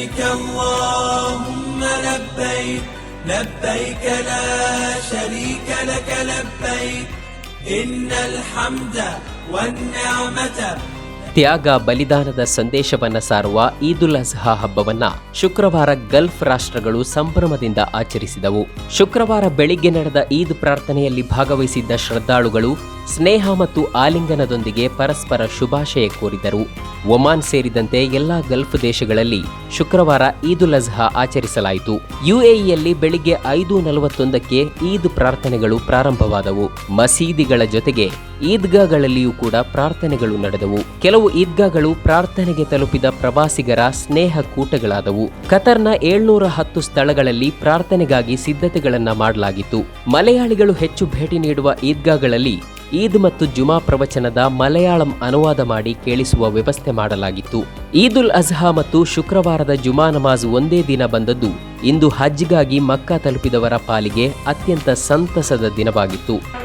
لبيك اللهم لبيك لبيك لا شريك لك لبيك إن الحمد والنعمة ತ್ಯಾಗ ಬಲಿದಾನದ ಸಂದೇಶವನ್ನ ಸಾರುವ ಈದುಲ್ ಅಜ್ಹಾ ಹಬ್ಬವನ್ನ ಶುಕ್ರವಾರ ಗಲ್ಫ್ ರಾಷ್ಟ್ರಗಳು ಸಂಭ್ರಮದಿಂದ ಆಚರಿಸಿದವು ಶುಕ್ರವಾರ ಬೆಳಿಗ್ಗೆ ನಡೆದ ಈದ್ ಪ್ರಾರ್ಥನೆಯಲ್ಲಿ ಭಾಗವಹಿಸಿದ್ದ ಶ್ರದ್ಧಾಳುಗಳು ಸ್ನೇಹ ಮತ್ತು ಆಲಿಂಗನದೊಂದಿಗೆ ಪರಸ್ಪರ ಶುಭಾಶಯ ಕೋರಿದರು. ಒಮಾನ್ ಸೇರಿದಂತೆ ಎಲ್ಲಾ ಗಲ್ಫ್ ದೇಶಗಳಲ್ಲಿ ಶುಕ್ರವಾರ ಈದುಲ್ ಅಜ್ಹಾ ಆಚರಿಸಲಾಯಿತು. ಯುಎಇಯಲ್ಲಿ ಬೆಳಿಗ್ಗೆ ಐದು ನಲವತ್ತೊಂದಕ್ಕೆ ಈದ್ ಪ್ರಾರ್ಥನೆಗಳು ಪ್ರಾರಂಭವಾದವು. ಮಸೀದಿಗಳ ಜೊತೆಗೆ ಈದ್ಗಾಗಳಲ್ಲಿಯೂ ಕೂಡ ಪ್ರಾರ್ಥನೆಗಳು ನಡೆದವು. ಕೆಲವು ಈದ್ಗಾಗಳು ಪ್ರಾರ್ಥನೆಗೆ ತಲುಪಿದ ಪ್ರವಾಸಿಗರ ಸ್ನೇಹ ಕೂಟಗಳಾದವು. ಕತರ್ನ ಏಳ್ನೂರ ಹತ್ತು ಸ್ಥಳಗಳಲ್ಲಿ ಪ್ರಾರ್ಥನೆಗಾಗಿ ಸಿದ್ಧತೆಗಳನ್ನ ಮಾಡಲಾಗಿತ್ತು. ಮಲಯಾಳಿಗಳು ಹೆಚ್ಚು ಭೇಟಿ ನೀಡುವ ಈದ್ಗಾಗಳಲ್ಲಿ ಈದ್ ಮತ್ತು ಜುಮಾ ಪ್ರವಚನದ ಮಲಯಾಳಂ ಅನುವಾದ ಮಾಡಿ ಕೇಳಿಸುವ ವ್ಯವಸ್ಥೆ ಮಾಡಲಾಗಿತ್ತು. ಈದುಲ್ ಅಜ್ಹಾ ಮತ್ತು ಶುಕ್ರವಾರದ ಜುಮಾ ನಮಾಜ್ ಒಂದೇ ದಿನ ಬಂದದ್ದು. ಇಂದು ಹಜ್ಗಾಗಿ ಮಕ್ಕಾ ತಲುಪಿದವರ ಪಾಲಿಗೆ ಅತ್ಯಂತ ಸಂತಸದ ದಿನವಾಗಿತ್ತು.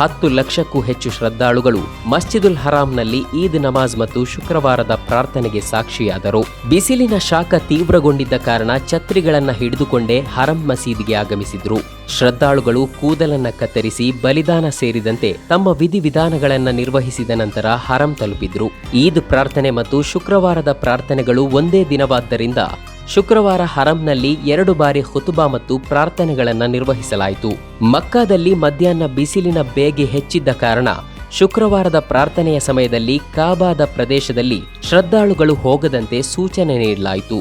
ಹತ್ತು ಲಕ್ಷಕ್ಕೂ ಹೆಚ್ಚು ಶ್ರದ್ಧಾಳುಗಳು ಮಸ್ಜಿದುಲ್ ಹರಾಂನಲ್ಲಿ ಈದ್ ನಮಾಜ್ ಮತ್ತು ಶುಕ್ರವಾರದ ಪ್ರಾರ್ಥನೆಗೆ ಸಾಕ್ಷಿಯಾದರು. ಬಿಸಿಲಿನ ಶಾಖ ತೀವ್ರಗೊಂಡಿದ್ದ ಕಾರಣ ಛತ್ರಿಗಳನ್ನ ಹಿಡಿದುಕೊಂಡೇ ಹರಂ ಮಸೀದಿಗೆ ಆಗಮಿಸಿದ್ರು. ಶ್ರದ್ಧಾಳುಗಳು ಕೂದಲನ್ನ ಕತ್ತರಿಸಿ ಬಲಿದಾನ ಸೇರಿದಂತೆ ತಮ್ಮ ವಿಧಿವಿಧಾನಗಳನ್ನ ನಿರ್ವಹಿಸಿದ ನಂತರ ಹರಂ ತಲುಪಿದ್ರು. ಈದ್ ಪ್ರಾರ್ಥನೆ ಮತ್ತು ಶುಕ್ರವಾರದ ಪ್ರಾರ್ಥನೆಗಳು ಒಂದೇ ದಿನವಾದ್ದರಿಂದ ಶುಕ್ರವಾರ ಹರಂನಲ್ಲಿ ಎರಡು ಬಾರಿ ಹುತುಬಾ ಮತ್ತು ಪ್ರಾರ್ಥನೆಗಳನ್ನು ನಿರ್ವಹಿಸಲಾಯಿತು. ಮಕ್ಕಾದಲ್ಲಿ ಮಧ್ಯಾಹ್ನ ಬಿಸಿಲಿನ ಬೇಗೆ ಹೆಚ್ಚಿದ್ದ ಕಾರಣ ಶುಕ್ರವಾರದ ಪ್ರಾರ್ಥನೆಯ ಸಮಯದಲ್ಲಿ ಕಾಬಾದ ಪ್ರದೇಶದಲ್ಲಿ ಶ್ರದ್ಧಾಳುಗಳು ಹೋಗದಂತೆ ಸೂಚನೆ ನೀಡಲಾಯಿತು.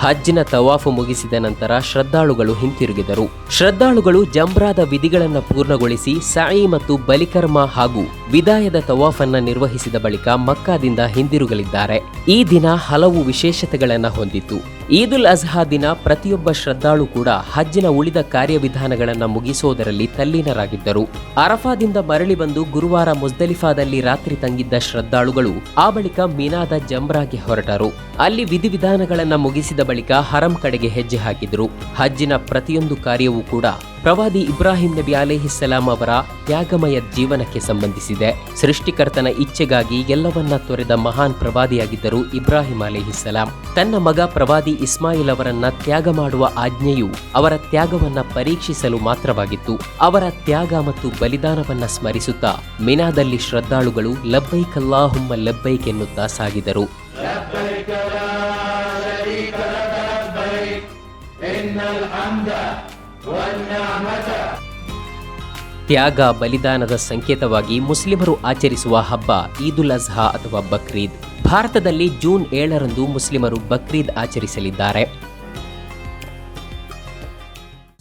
ಹಜ್ಜಿನ ತವಾಫು ಮುಗಿಸಿದ ನಂತರ ಶ್ರದ್ಧಾಳುಗಳು ಹಿಂತಿರುಗಿದರು. ಶ್ರದ್ಧಾಳುಗಳು ಜಂಬ್ರಾದ ವಿಧಿಗಳನ್ನು ಪೂರ್ಣಗೊಳಿಸಿ ಸಾಯಿ ಮತ್ತು ಬಲಿಕರ್ಮ ಹಾಗೂ ವಿದಾಯದ ತವಾಫನ್ನ ನಿರ್ವಹಿಸಿದ ಬಳಿಕ ಮಕ್ಕಾದಿಂದ ಹಿಂದಿರುಗಲಿದ್ದಾರೆ. ಈ ದಿನ ಹಲವು ವಿಶೇಷತೆಗಳನ್ನು ಹೊಂದಿತ್ತು. ಈದುಲ್ ಅಜ್ಹಾ ದಿನ ಪ್ರತಿಯೊಬ್ಬ ಶ್ರದ್ಧಾಳು ಕೂಡ ಹಜ್ಜಿನ ಉಳಿದ ಕಾರ್ಯವಿಧಾನಗಳನ್ನು ಮುಗಿಸೋದರಲ್ಲಿ ತಲ್ಲೀನರಾಗಿದ್ದರು. ಅರಫಾದಿಂದ ಮರಳಿ ಬಂದು ಗುರುವಾರ ಮುಜ್ದಲಿಫಾದಲ್ಲಿ ರಾತ್ರಿ ತಂಗಿದ್ದ ಶ್ರದ್ಧಾಳುಗಳು ಆ ಬಳಿಕ ಮೀನಾದ ಜಂಬ್ರಾಗೆ ಹೊರಟರು. ಅಲ್ಲಿ ವಿಧಿವಿಧಾನಗಳನ್ನು ಮುಗಿಸಿದ ಬಳಿಕ ಹರಂ ಕಡೆಗೆ ಹೆಜ್ಜೆ ಹಾಕಿದರು. ಹಜ್ಜಿನ ಪ್ರತಿಯೊಂದು ಕಾರ್ಯವೂ ಕೂಡ ಪ್ರವಾದಿ ಇಬ್ರಾಹಿಂ ನಬಿ ಅಲೇಹಿಸ್ಸಲಾಂ ಅವರ ತ್ಯಾಗಮಯ ಜೀವನಕ್ಕೆ ಸಂಬಂಧಿಸಿದೆ. ಸೃಷ್ಟಿಕರ್ತನ ಇಚ್ಛೆಗಾಗಿ ಎಲ್ಲವನ್ನ ತೊರೆದ ಮಹಾನ್ ಪ್ರವಾದಿಯಾಗಿದ್ದರು ಇಬ್ರಾಹಿಂ ಅಲೇಹಿಸ್ಸಲಾಂ ತನ್ನ ಮಗ ಪ್ರವಾದಿ ಇಸ್ಮಾಯಿಲ್ ಅವರನ್ನ ತ್ಯಾಗ ಮಾಡುವ ಆಜ್ಞೆಯು ಅವರ ತ್ಯಾಗವನ್ನ ಪರೀಕ್ಷಿಸಲು ಮಾತ್ರವಾಗಿತ್ತು. ಅವರ ತ್ಯಾಗ ಮತ್ತು ಬಲಿದಾನವನ್ನ ಸ್ಮರಿಸುತ್ತಾ ಮಿನಾದಲ್ಲಿ ಶ್ರದ್ಧಾಳುಗಳು ಲಬ್ಬೈಕಲ್ಲಾಹುಮ್ಮ ಲಬ್ಬೈಕ್ ಎನ್ನುತ್ತಾ ಸಾಗಿದರು. ತ್ಯಾಗ, ಬಲಿದಾನದ ಸಂಕೇತವಾಗಿ ಮುಸ್ಲಿಮರು ಆಚರಿಸುವ ಹಬ್ಬ ಈದುಲ್ ಅಜ್ಹಾ ಅಥವಾ ಬಕ್ರೀದ್. ಭಾರತದಲ್ಲಿ ಜೂನ್ ಏಳರಂದು ಮುಸ್ಲಿಮರು ಬಕ್ರೀದ್ ಆಚರಿಸಲಿದ್ದಾರೆ.